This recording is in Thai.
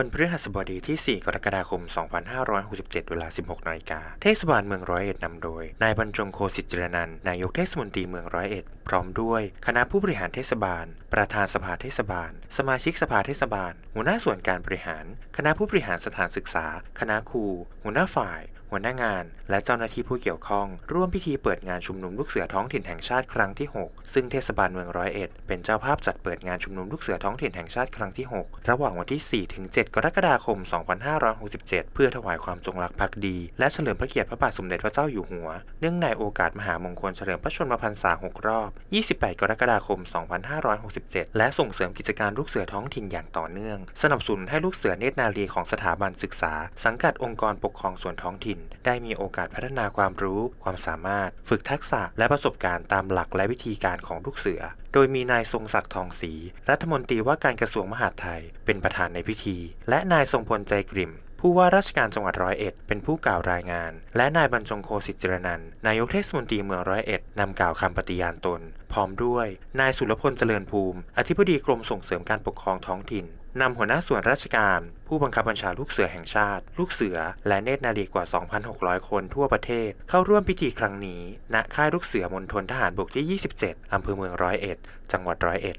วันพฤหัสบดีที่ 4 กรกฎาคม 2567 เวลา 16นาฬิกา เทศบาลเมืองร้อยเอ็ดนำโดย นายบรรจงโคสิจิรนันนายกเทศมนตรีเมืองร้อยเอ็ด พร้อมด้วย คณะผู้บริหารเทศบาล ประธานสภาเทศบาล สมาชิกสภาเทศบาล หัวหน้าส่วนการบริหาร คณะผู้บริหารสถานศึกษา คณะครู หัวหน้าฝ่าย หัวหน้างาน และเจ้าหน้าที่ผู้เกี่ยวข้อง ร่วมพิธีเปิดงานชุมนุมลูกเสือท้องถิ่นแห่งชาติครั้งที่ 6 ซึ่งเทศบาลเมืองร้อยเอ็ดเป็นเจ้าภาพจัดเปิดงานชุมนุมลูกเสือท้องถิ่นแห่งชาติครั้งที่ 6 ระหว่างวันที่ 4 ถึง 7 กรกฎาคม 2567 เพื่อถวายความจงรักภักดี และเฉลิมพระเกียรติพระบาทสมเด็จพระเจ้าอยู่หัว เนื่องในโอกาสมหามงคลเฉลิมพระชนมพรรษา 6 รอบ 28 กรกฎาคม 2567 และส่งเสริมกิจการลูกเสือท้องถิ่นอย่างต่อเนื่อง สนับสนุนให้ลูกเสือเนตรนารีของสถาบันศึกษา สังกัดองค์กรปกครองส่วนท้องถิ่นได้มีโอกาสพัฒนาความรู้ ความสามารถ ฝึกทักษะและประสบการณ์ตามหลักและวิธีการของลูกเสือ โดยมีนายทรงศักดิ์ทองศรีรัฐมนตรีว่าการกระทรวงมหาดไทย เป็นประธานในพิธี และนายทรงพลใจกริ่ม ผู้ว่าราชการจังหวัดร้อยเอ็ดเป็นผู้กล่าวรายงาน และนายบรรจงโคสิจิรนันนายกเทศมนตรีเมืองร้อยเอ็ดนำกล่าวคำปฏิญาณตน พร้อมด้วย นายสุรพลเจริญภูมิ อธิบดีกรมส่งเสริมการปกครองท้องถิ่นนำหัวหน้าส่วนราชการ ผู้บังคับบัญชาลูกเสือแห่งชาติ ลูกเสือ และเนตรนารีกว่า 2,600 คนทั่วประเทศ เข้าร่วมพิธีครั้งนี้ ณ ค่ายลูกเสือมณฑลทหารบกที่ 27 อำเภอเมืองร้อยเอ็ด จังหวัดร้อยเอ็ด